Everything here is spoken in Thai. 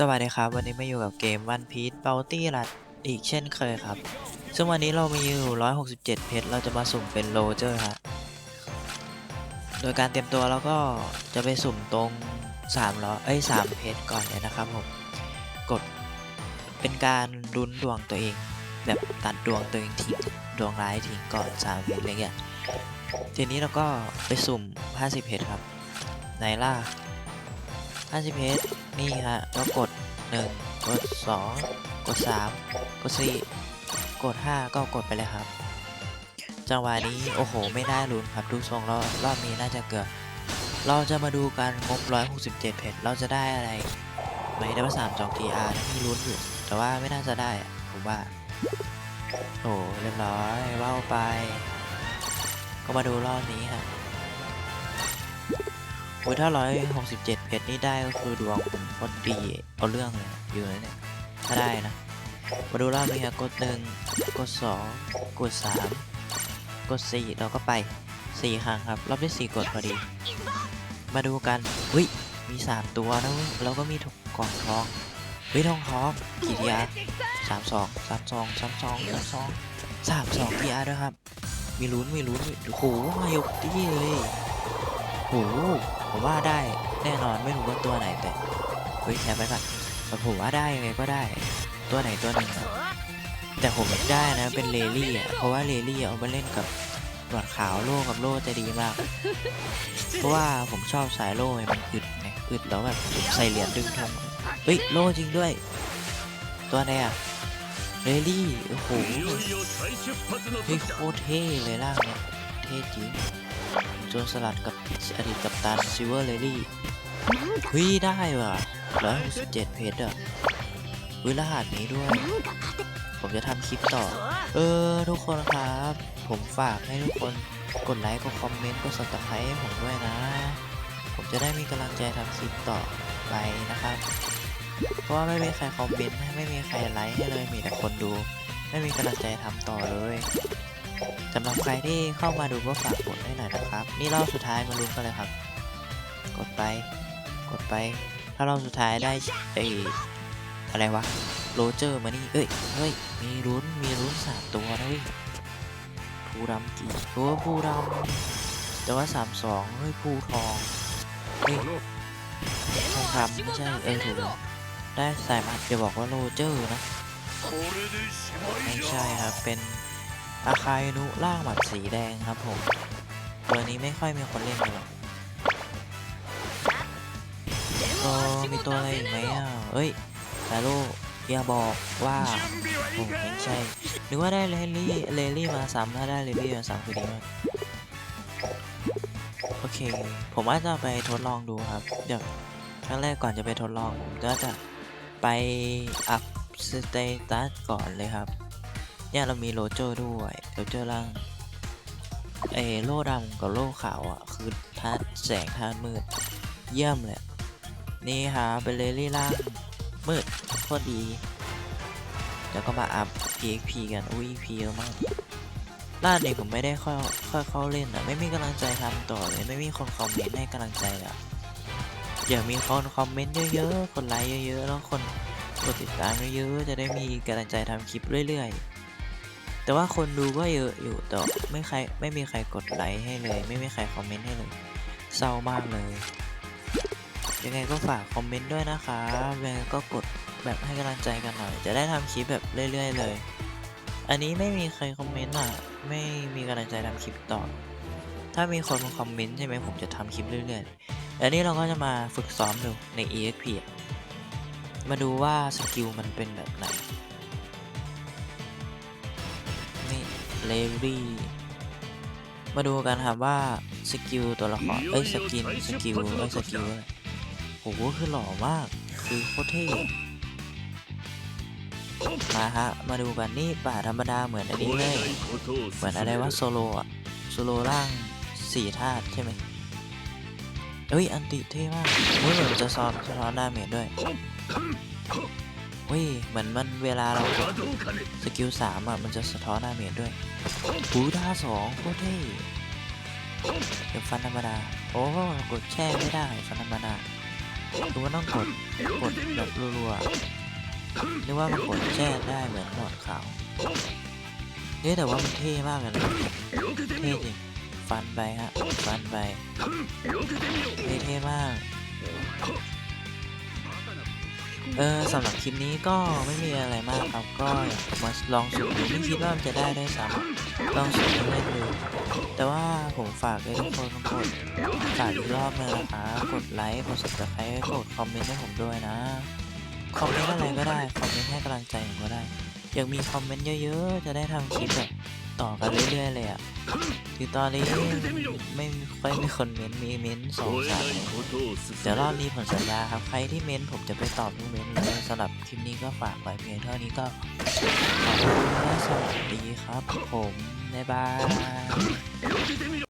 สวัสดีครับ วันนี้มาอยู่กับเกม One Piece Bounty รัดอีกเช่นเคยครับ ซึ่งวันนี้เรามีอยู่ 167 เพชร เราจะมาสุ่มเป็นโรเจอร์ฮะโดยการเตรียมตัวเราก็จะไปสุ่มตรง3ล้อเอ้ย3เพชรก่อนเลยนะครับผม กดเป็นการลุนดวงตัวเอง แบบตัดดวงตัวเองทิ้งดวงร้ายทิ้งก่อน3เพชรอะไรเงี้ยทีนี้เราก็ไปสุ่ม 50เพชรครับไนล่ะ 50เพชรนี่ฮะก็กด 1 กด 2 กด 3 กด 4 กด 5 ก็กดไปเลยครับ จังหวะนี้โอ้โห ไม่ได้ลุ้นครับดูทรงรอบรอบนี้น่าจะเกือบเราจะมาดูการงบ 167 เพชรเราจะได้อะไรไหมได้ว่า3จอง TR นะมีลุ้นอยู่แต่ว่าไม่น่าจะได้ผมว่าโอ้เรียบร้อยว่าวไป ก็มาดูรอบนี้ฮะโอ้ยถ้าร้อยหกสิบเจ็ดเพชรนี่ได้ก็คือดวงผมก็ดีเอาเรื่องเลยอยู่เลยเนี่ยถ้าได้นะ มาดูรอบนี้ครับกดหนึ่งกดสองกดสามกดสี่เราก็ไปสี่ครั้งครับรอบที่สี่กดพอดี มาดูกันวิมีสามตัวแล้วเราก็มีถุงกล่องทองวิทองทองกี่ทีอาสามสองสามสองสามสองสามสองสามสองทีอาด้วยครับ มีลุ้นมีลุ้นโอ้โหมายกที่เลยโอ้โห ผมว่าได้แน่นอนไม่รู้ว่าตัวไหนแต่เฮ้ยแคปไปก่อนแต่ผมว่าได้ยังไงก็ได้ ตัวไหนตัวหนึ่งอะแต่ผมได้นะเป็นเลลี่อะเพราะว่าเลลี่เอาไปเล่นกับหนวดขาวโล่กับโล่จะดีมาก เพราะว่าผมชอบสายโล่มันอึดไงอึดแล้วแบบผมใส่เหรียญดึงทงเฮ้ยโล่จริงด้วย ตัวไหนอะเลลี่โอ้โหเฮ้ยโคตรเท่เลยล่างเนี่ยเท่จริงโจรสลัดกับอดีต ตันซิเวอร์เลลี่เฮ้ยได้ว่ะร้อยหกสิบเจ็ดเพจอะเฮ้ยรหัสนี้ด้วย ผมจะทำคลิปต่อ เออ ทุกคนครับ ผมฝากให้ทุกคนกดไลค์กดคอมเมนต์กดซับสไครต์ให้ผมด้วยนะ ผมจะได้มีกำลังใจทำคลิปต่อไปนะครับ เพราะว่าไม่มีใครคอมเมนต์ไม่มีใครไลค์ให้เลยมีแต่คนดู ไม่มีกำลังใจทำต่อเลย สำหรับใครที่เข้ามาดูก็ฝากกดให้หน่อยนะครับ นี่รอบสุดท้ายมาลุ้นกันเลยครับ กดไป กดไป ถ้ารอบสุดท้ายได้ไออะไรวะโรเจอร์มานี่เอ้ย เฮ้ย มีลุ้น มีลุ้นสามตัวนะเว้ยภูดำกี่ตัวภูดำแต่ว่าสามสองเฮ้ยภูทองเฮ้ยทองคำไม่ใช่ เออถูกแล้วได้สายมัดจะบอกว่าโรเจอร์นะ ไม่ใช่ครับ เป็น อาคายนุล่างหมัดสีแดงครับผม ตัวนี้ไม่ค่อยมีคนเล่นกันหรอกก็มีตัวอะไรอีกไหมอะเอ้ยแต่ลูกอย่าบอกว่าโอ้ไม่ใช่นึกว่าได้เลลี่เลลี่มาซ้ำถ้าได้เลลี่มาซ้ำคือดีมากโอเค ผมว่าจะไปทดลองดูครับ เดี๋ยวครั้งแรกก่อนจะไปทดลองผมก็จะไปอัพสเตตัสก่อนเลยครับ เนี่ยเรามีโรเจอร์ด้วยโรเจอร์ล่างเอโล่ดำกับโล่ขาวอะคือธาตุแสงธาตุมืด เยี่ยมเลยนี่ฮะเป็นเลลี่ล่างมืดโคตรดี แล้วก็มาอัพ EXP กันอุ้ย EP เยอะมากล่าเด็กผมไม่ได้ค่อยค่อยเข้าเล่นอะ ไม่มีกำลังใจทำต่อเลยไม่มีคนคอมเมนต์ให้กำลังใจเลยอะอยากมีคนคอมเมนต์เยอะๆคนไลค์เยอะๆแล้วคนกดติดตามเยอะๆจะได้มีกำลังใจทำคลิปเรื่อย ๆ แต่ว่าคนดูก็เยอะอยู่แต่ไม่ใครไม่มีใครกดไลค์ให้เลย ไม่มีใครคอมเมนต์ให้เลยเศร้ามากเลย ยังไงก็ฝากคอมเมนต์ด้วยนะคะยังไงก็กดแบบให้กำลังใจกันหน่อย จะได้ทำคลิปแบบเรื่อย ๆ เลย อันนี้ไม่มีใครคอมเมนต์อะไม่มีกำลังใจทำคลิปต่อ ถ้ามีคนมาคอมเมนต์ใช่ไหมผมจะทำคลิปเรื่อยๆแล้วนี่เราก็จะมาฝึกซ้อมดูใน EXP อะมาดูว่าสกิลมันเป็นแบบไหน เลวี่มาดูกันครับว่าสกิลตัวละครเอ้ยสกินสกิลเอ้ยสกิลอะไรโหคือหล่อมากคือโคตรเท่มาฮะมาดูกันนี่ป่าธรรมดาเหมือนอันนี้เลยเหมือนอะไรว่าโซโลอะโซโลร่างสี่ธาตุใช่ไหมเอ้ยอันติเท่มากเฮ้ยเหมือนจะซ้อนสะท้อนดาเมจด้วย เฮ้ยเหมือนมันเวลาเรากดสกิลสามอะมันจะสะท้อนดาเมจด้วยหูท่าสองโคตรเท่เดี๋ยวฟันธรรมดา โอ้กดแช่ไม่ได้ฟันธรรมดาคือว่าต้องกดกดแบบรัวๆหรือว่ามันกดแช่ได้เหมือนหลดขาวเฮ้ยแต่ว่ามันเท่มากเลยนะเท่จริงฟันไปฮะฟันไปเท่เท่มาก เออสำหรับคลิปนี้ก็ไม่มีอะไรมากครับก็มาลองสูตรดูไม่คิดว่ามันจะได้ด้วยซ้ำลองสูตรเล่นดูแต่ว่าผมฝากเลยทุกคนทุกคนฝากอีกรอบนึงนะคะกดไลค์กด subscribe กดคอมเมนต์ให้ผมด้วยนะคอมเมนต์อะไรก็ได้คอมเมนต์ให้กำลังใจผมก็ได้อยากมีคอมเมนต์เยอะๆ จะได้ทำคลิปแบบ ต่อกันเรื่อยๆเลยอะคือตอนนี้ไม่ค่อยมีคนเมนต์มีเมนต์สองสามเดี๋ยวรอบนี้ผมสัญญาครับใครที่เม้นผมจะไปตอบทุกเม้นเลยสำหรับคลิปนี้ก็ฝากไว้เพียงเท่านี้ก็ขอบคุณและสวัสดีครับผมบ๊ายบาย